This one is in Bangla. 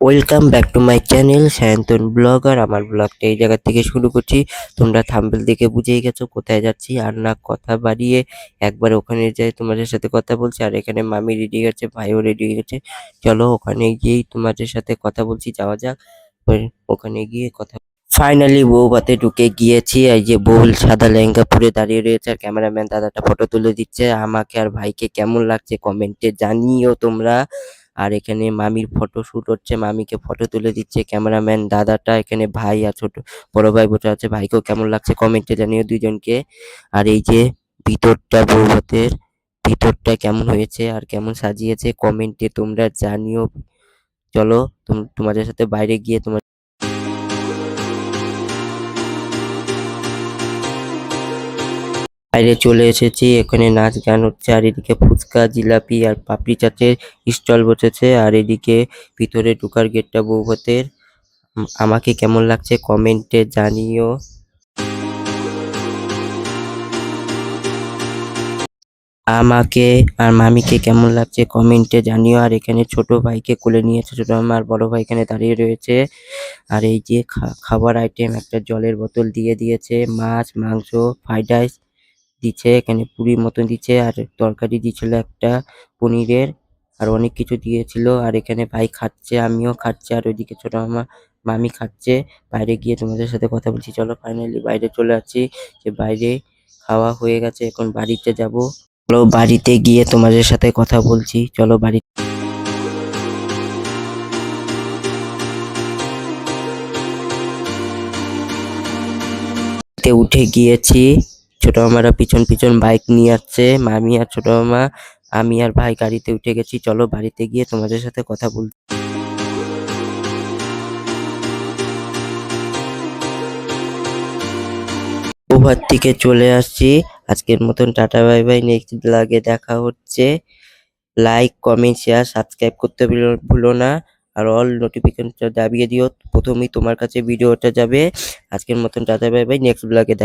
Welcome back to my channel Sayantan blogger আমার ব্লগটা এই জায়গা থেকে শুরু করছি। তোমরা থাম্বেল দেখে বুঝেই গেছো কোথায় যাচ্ছি আর না কথা বাড়িয়ে একবার ওখানে যাই তোমাদের সাথে কথা বলছি। আর এখানে মামি রেডি গেছে, ভাইও রেডি গেছে। চলো ওখানে গিয়েই তোমাদের সাথে কথা বলছি, যাওয়া যাক। ওখানে গিয়ে কথা ফাইনালি বউভাতে ঢুকে গিয়েছি। এই যে বউ সাদা লেহেঙ্গা পরে দাঁড়িয়ে রয়েছে আর ক্যামেরাম্যান দাদাটা ফটো তুলে দিচ্ছে। আমাকে আর ভাইকে কেমন লাগছে কমেন্টে জানিও তোমরা। আর এখানে মামির ফটো শ্যুট হচ্ছে, মামিকে ফটো তুলে দিচ্ছে ক্যামেরাম্যান দাদাটা, এখানে ভাই আর ছোট, বড় ভাই বসে আছে। ভাইকেও কেমন লাগছে কমেন্টে জানিও দুইজনকে। আর এই যে ভিতরটা বৌভাতের, ভিতরটা কেমন হয়েছে আর কেমন সাজিয়েছে কমেন্টে তোমরা জানিও। চলো তোমাদের সাথে বাইরে গিয়ে তোমার বাইরে চলে এসেছি। এখানে নাচ গান হচ্ছে, আর এদিকে ফুচকা, জিলাপি আর পাপড়ি চাটের স্টল বসেছে। আর এদিকে ভিতরে ঢোকার গেটটা বৌভাতের। আমাকে কেমন লাগছে কমেন্টে জানিও। আমাকে আর মামিকে কেমন লাগছে কমেন্টে জানিও। আর এখানে ছোট ভাইকে কোলে নিয়েছে, ছোট মামা আর বড় ভাই এখানে দাঁড়িয়ে রয়েছে। আর এই যে খাবার আইটেম একটা জলের বোতল দিয়ে দিয়েছে, মাছ, মাংস, ফ্রাইড রাইস দিচ্ছে, এখানে পুরীর মতন দিচ্ছে, আর তরকারি দিয়েছিল একটা পনিরের, আর অনেক কিছু দিয়েছিল, আর এখানে ভাই খাচ্ছে, আমিও খাচ্ছি, আর ওইদিকে ছোট মামা, মামি খাচ্ছে, বাইরে গিয়ে তোমাদের সাথে কথা বলছি, চলো ফাইনালি বাইরে চলে আসছি, যে বাইরে খাওয়া হয়ে গেছে, এখন বাড়িতে যাব। চলো বাড়িতে গিয়ে তোমাদের সাথে কথা বলছি, চলো বাড়ি উঠে গিয়েছি ছোট মামারা পিছন পিছন বাইক নিয়ে আসছে, মামি আর ছোট মামা। আমি আর ভাই গাড়িতে উঠে গেছি, চলো বাড়িতে গিয়ে তোমাদের সাথে কথা বল ওভার থেকে চলে আসছি। আজকের মতন টাটা, বাই বাই। নেক্সট ব্লগে দেখা হচ্ছে। লাইক কমেন্ট শেয়ার সাবস্ক্রাইব করতে ভুলো- না। আর অল নোটিফিকেশনটা দাবিয়ে দিও। প্রথমেই তোমার কাছে ভিডিওটা যাবে। আজকের মতন টাটা, বাই বাই। নেক্সট ব্লগে দেখা